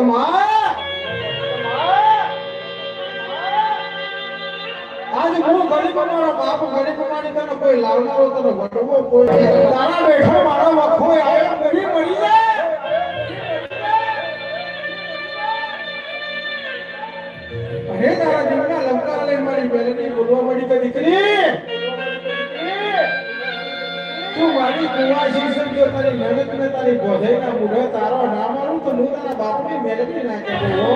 તો માં હું ગરીબ મારો બાપ ગરીબ મારી તને કોઈ લાવનારો તને વટવો કોઈ તારા બેઠો મારો વખો આવ્યો ગરીબ મળી જાય હે તારા જીવના લંકા લઈ મારી બેલની બોલવા મળી કે દીકરી તું મારી કુવાસી સમજો તારી મહેનત ને તારી બોધે ના મુઢે તારો ના મારું તો હું. તારા બાપની મહેનત ના કહેતો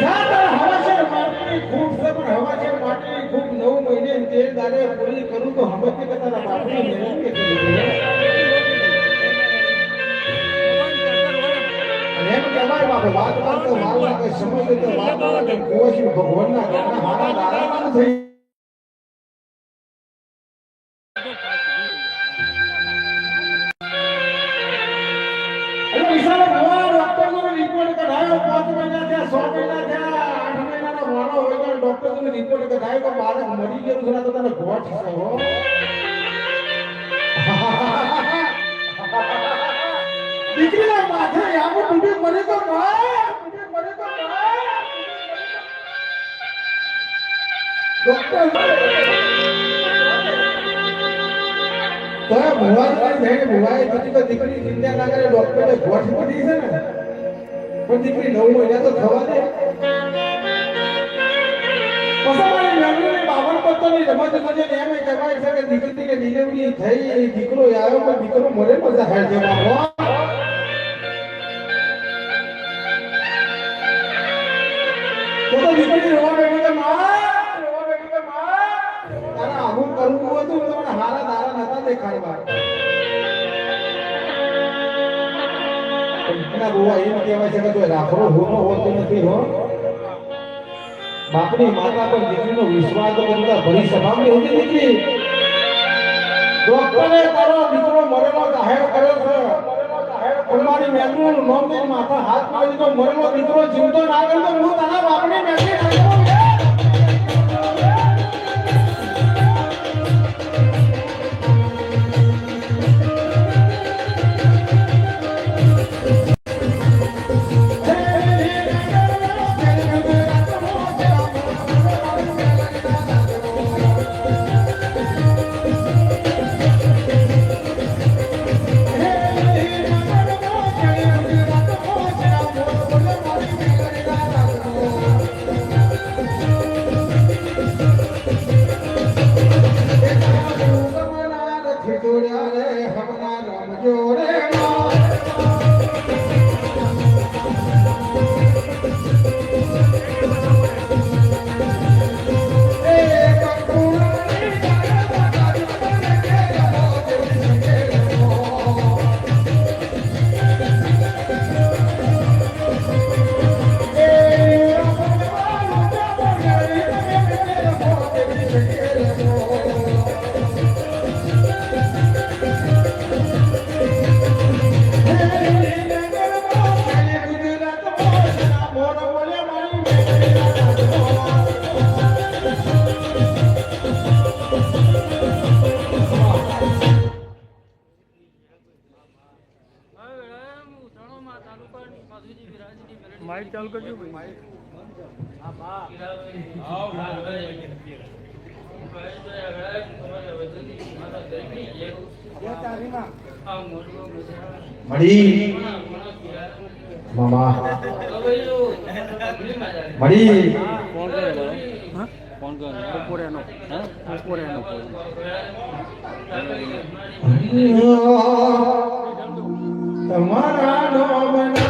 જા તારા હમત કે તારા બાપની મહેનત કે કરી અને એમ કહેવાય બાપુ મરી ગયું છે તો તને ગોઠ છે, હો. દીકરીના માથે, આવું ડૂબી મને તો દીકરી ગોઠ પડી છે ને. પણ દીકરી નવ મહિના તો થવા દે. પત્તોની રમત એમ મજા જવાનો તો તો દીકરી રોવા બેઠી કે માં રોવા બેઠી કે માં. તારે આવું કરવું હતું તો મને હારા દારા નતા દેખાડવા એના બુવા એમ છે કે જો રાખડો હોનો હોતો નથી, હો. બાપની માતા પર દીકરીનો વિશ્વાસ કરતા ભરી સભામાં હોતી દીકરી ડોક્ટરે તારો દીકરો મરેલો જાહેર કર્યો છે. પણ મારી નામ દઈને માથા હાથ મારી તો મરેલો દીકરો જીવતો ના ગયો તો હું તારા બાપની મેમરી મળી. મામા. મળી. ફોન કરે બોલો હા? ફોન કરે બપોરે નો હા બપોરે નો તમારા નોમના આ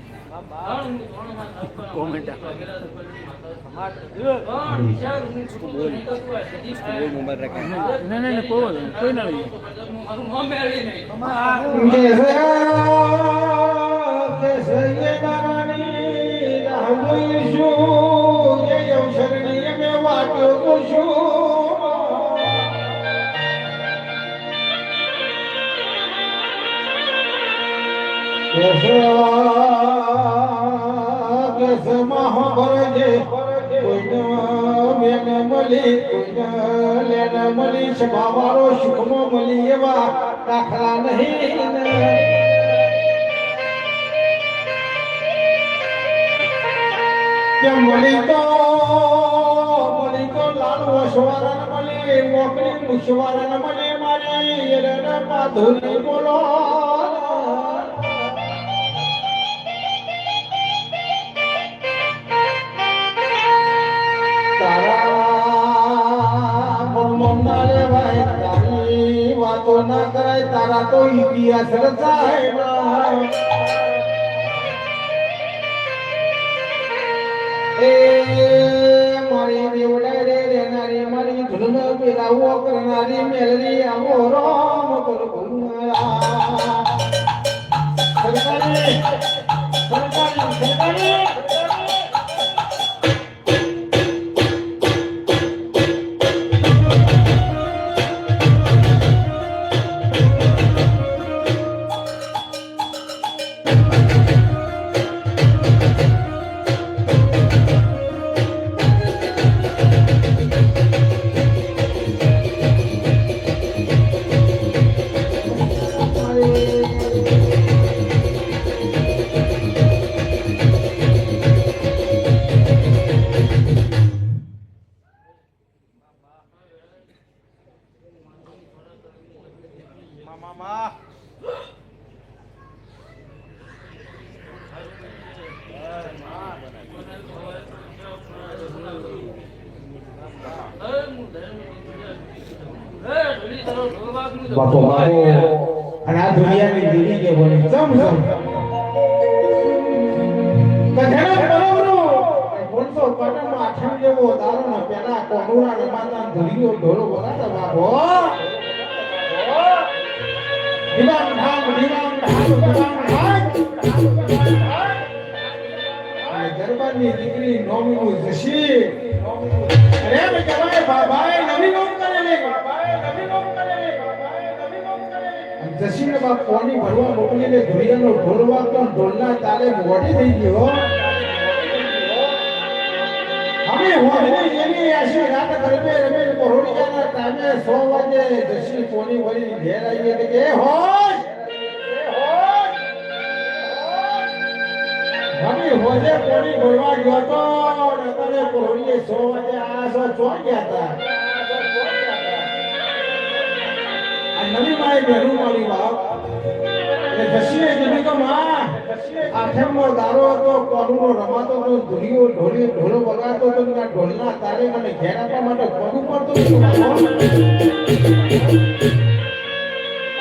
કોમેન્ટ ના ના ના કોઈ કોઈ ના વાટ્યો Yes, ના કોઈ વાંધો નહીં. કોઈ ના લઈએ બાબારો સુખમાં મળી એવા દાખલા નહીં. કે મળી તો મળી તો લાલ વસવારા મળી મોકલી મુસવારા મળી મારી બોલો ઇતિહાસ રચાય ના એ મારી દેવડે રે રેનારી મારી ધૂન પેલાવો કરનારી મેલરી આવો રામ કર સરકારી સરકારી બાપો બાપો. અને આ દુનિયાની કે બોલે? સમ સમ કથેડા બરોબરો બોલતો પાટણનો આઠમ જેવો દારો ને પેલા કોનુરા રમાતા ધરીઓ ઢોલો બોલાતા બાપો. દિવાન ધામ દિવાન ધામ દિવાન અને ગરબાની દીકરી નોમીનું જશી અરે કહેવાય બાબાએ નવી નોમ કરેલી. બાબાએ બાપ કોની ભરવા મોકલીને ધુરિયાનો ઢોલવા તો ઢોલના તાલે મોડી થઈ ગયો અમે હોળી એની આશી રાત ગરબે રમે પહોળિયાના ટાઈમે સો વાગે જશી કોની વળી ઘેર આવીએ કે એ હોય એ હોજે કોની ભરવા ગયો તો? ને અત્યારે કોળીએ વાગે આ સો ચો ગયા હતા નવી માય બહેનું મારી બાપ. ને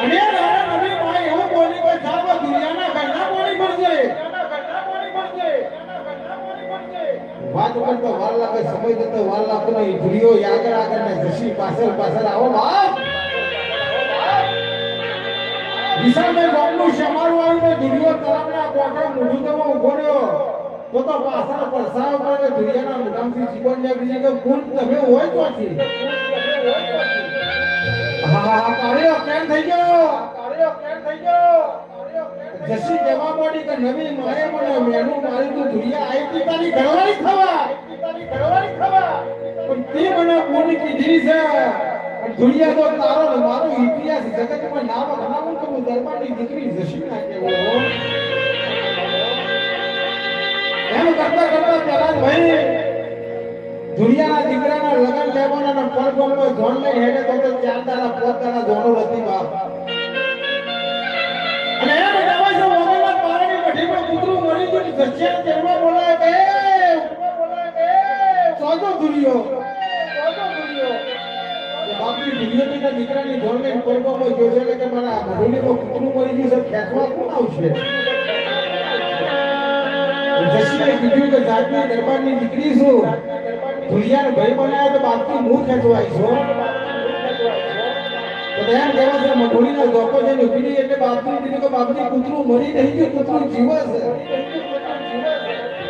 અને રાણા નવી માઈ એવું બોલી વાત કરતો વાર લાગે, સમય જતો વાર લાગતો નહીં. ધૂળીઓ આગળ આગળ ને જશી પાછળ પાછળ આવો બાપ. વિશાલભાઈ ગામનું શમારું આવ્યું ને ધૂળીઓ તરફના કોઠે મોઢું તમે ઊભો રહ્યો. તો તો પાછળ પરસાવ કરે ધૂળિયાના મુકામથી જીવન ને બીજી કે ગુણ તમે હોય તો છે. હા હા કાર્યો કેમ થઈ ગયો. કાર્યો કેમ થઈ ગયો. જસી જવા મોડી કે નવી મારે મને મેનુ મારી તું ધુરિયા આઈ તી તારી ઘરવાળી થવા તારી ઘરવાળી થવા પણ તે મને કોની કીધી છે. અને તો તારો મારો ઇતિહાસ જગતમાં નામ તો હું દરબારની દીકરી જસી ના કેવો એમ કરતા કરતા પેલા ભાઈ દુનિયાના દીકરાના લગન લેવાના ને પર પર ધોન લઈ હેડે તો ચાર દાડા પોત દાડા ધોનો હતી બાપ. અને એમ કહેવાય છે વગરના પારણી મઠીમાં કૂતરું મરી ગયું. ને ધસ્યા તેરમાં બોલાય કે સોજો દુનિયો કે બાપની દુનિયો તેના દીકરાની ધોન લઈને પર પર જોશે એટલે કે મારા મઢુલીમાં કૂતરું મરી છે, ખેંચવા કોણ આવશે? જશીએ તો બાપથી મુખ ખેંચવાય મરી નહીં ગયું કૂતરું જીવે છે.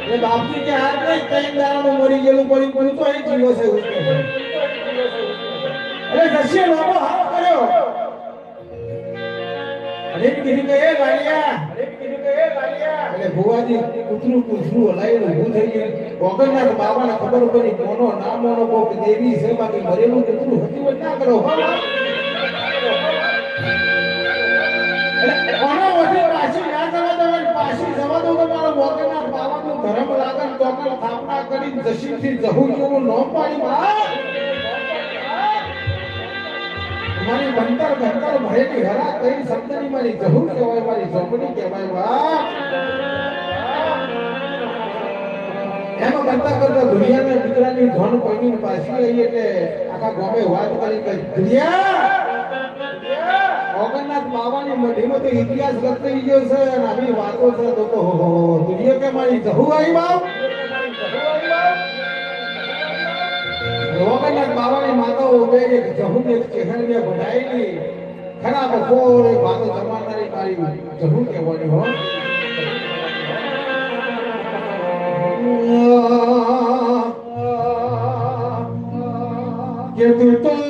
એટલે બાપની કે હાથ નહીં ત્રણ દાડાનું મરી ગયેલું, પડી પડ્યું તો એ જીવો છે. એટલે જશીએ લાંબો હાથ કર્યો અને એટલે ભુવાજી કૂતરું કૂતરું હલાવીને ઊભું ગયું. પડી મોનો કોક દેવી ના કરો? કોનો પાછી ના જવા દેવાય, પાછી જવા દો તો મારો વગરના બાબાનું ધર્મ લાગે ને ચોકડ સ્થાપના કરીને જશીથી જહુ જેવું નોમ પાડી બા. મારી બંતર બંતર ભરેલી હરા કઈ શબ્દની મારી જહુર કહેવાય, મારી જમણી કહેવાય બા એમાં કરતા કરતા દુનિયાના દીકરાની ધન કોઈની પાછી આવી એટલે આખા ગામે વાત કરી કે, દુનિયા ઓગણનાથ બાવાની મઢીમાં તો ઇતિહાસ લખાઈ ગયો છે અને આવી વાતો છે તો તો. દુનિયા કે મારી જહુ આવી બાપ ઓગણનાથ બાવાની માતાઓ ઉભે એક જહુ ને એક ચહેર મે બનાયેલી ખરા બપોર ભાતો જમાનારી મારી જહુ કહેવાની હો. કે તું તો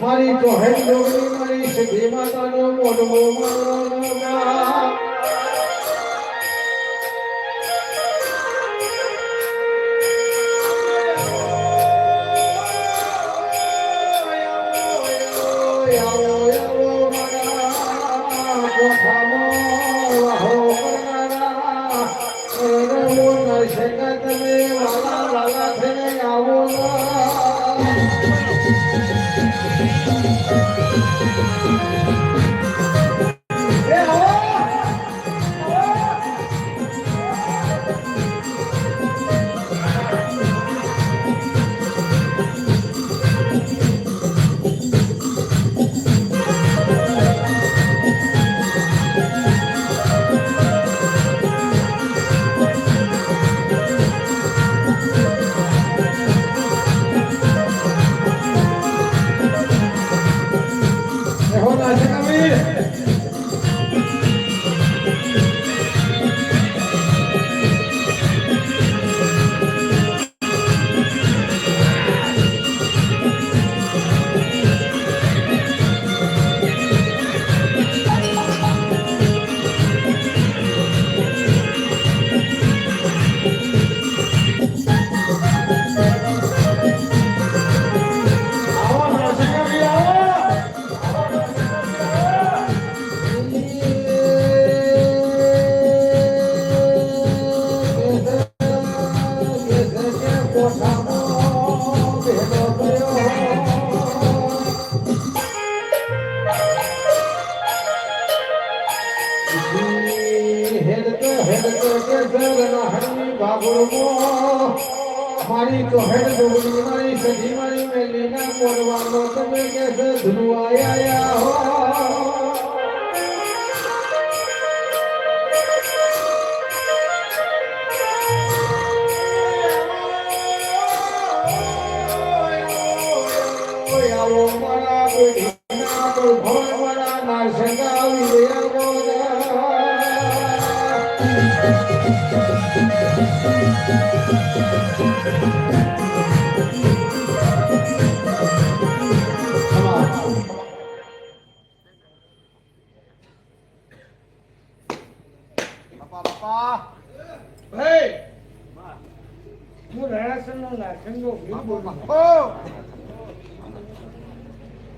મળી મારી તો ડોગરી મારી સખી માતાનો મોઢો મારો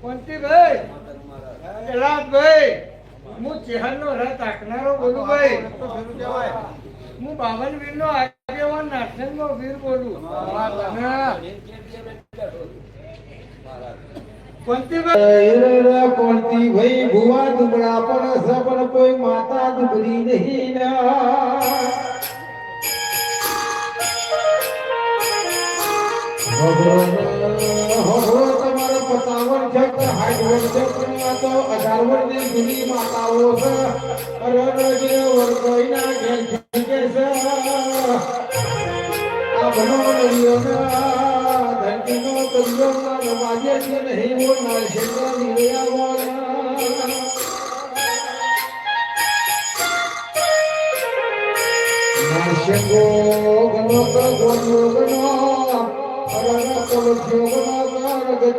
કોણતી ભાઈ જલાબ ભાઈ હું ચેહલનો રથ આંકનારો બોલું ભાઈ. હું બાવનવીર નો આગેવાન નાટન નો વીર બોલું. કોણતી ભાઈ? ભુવા દુબળા પણ સપન કોઈ માતા દુબળી નહીં ભગવાન Yoga,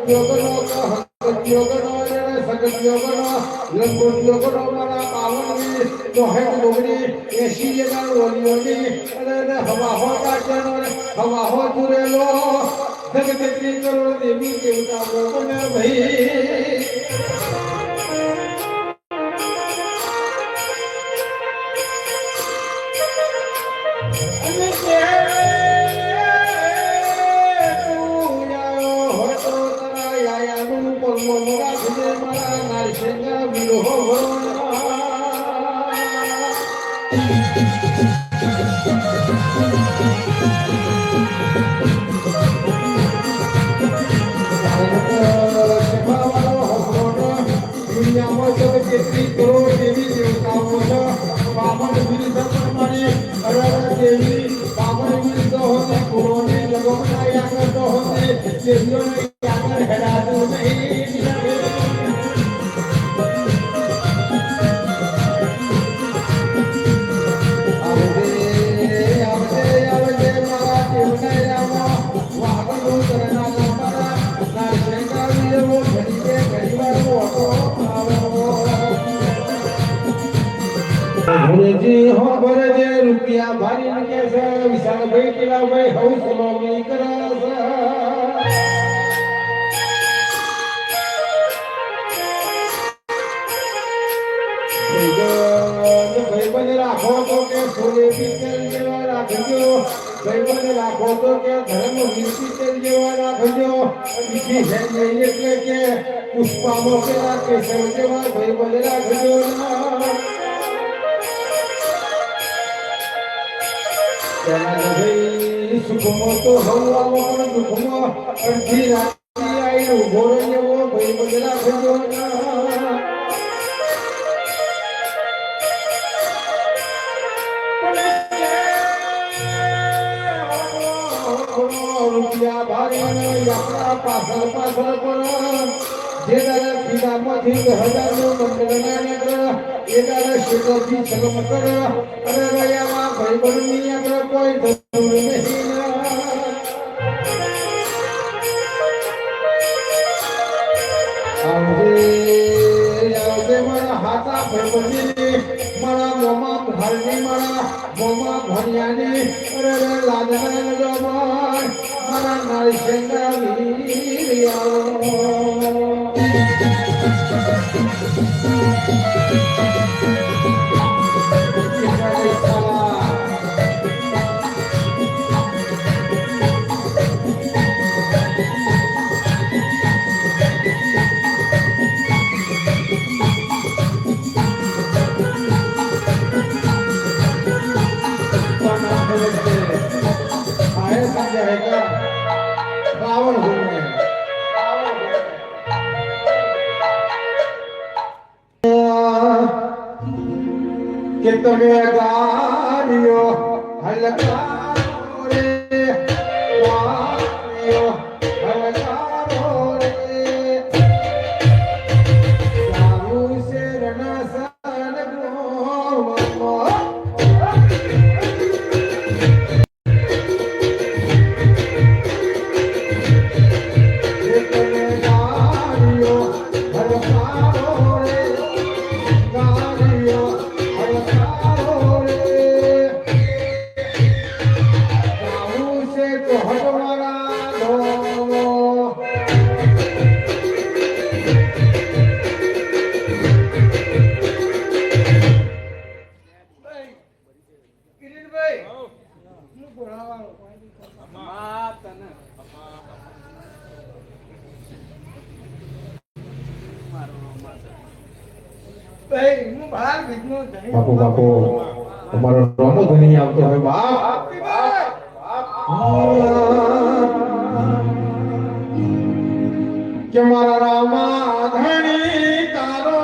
yoga, yoga, યોગનો અને સગત યોગનો લંબોટ એસી જણા ઓલિયોની અને હવા હો કાચનો હવા હો જુરેલો જગત કરોડ દેવી દેવતા ભઈ સુખમાં તો હવામાં દુઃખમાં અડધી રાતે ઊભો રહી એવો ભાઈબંધ રાખજો ના. રૂપિયા ભારીને યાત્રા ભાઈ કોઈ મોમાં ભણ્યાની અરે રે લાદના લગવાન મારા નરસિંહ કે તમે ગાડીઓ બાપુ બાપુ તમારો રોનો ધણી આવતો હવે બાપ! કે મારા રામા ધણી તારો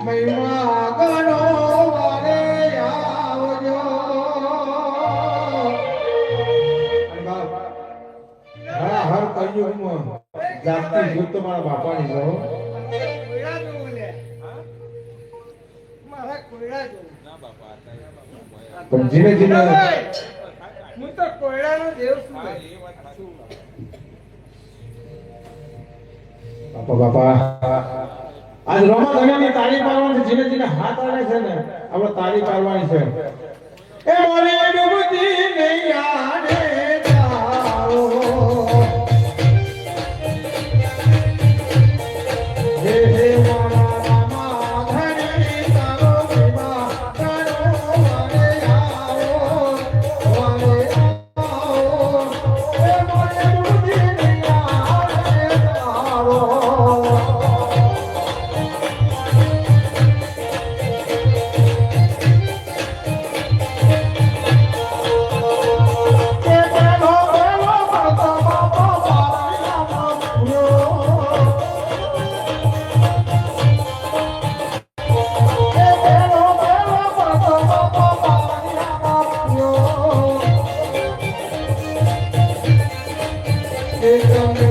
મહિમા ગણો વારે આવજો. હરા કળિયુગમાં જાતિ ભૂત તો મારા બાપાની છે પણ ધીમે ધીમે હું તો કોયડાનો દેવ છું બાપા બાપા. આજ રોમા ધણીની તાળી પાડવાની ધીમે ધીમે હાથ આવે છે ને આપણે તાળી પાડવાની છે. એ મોરે ડૂબતી નહીં જાઓ પડતો બાપો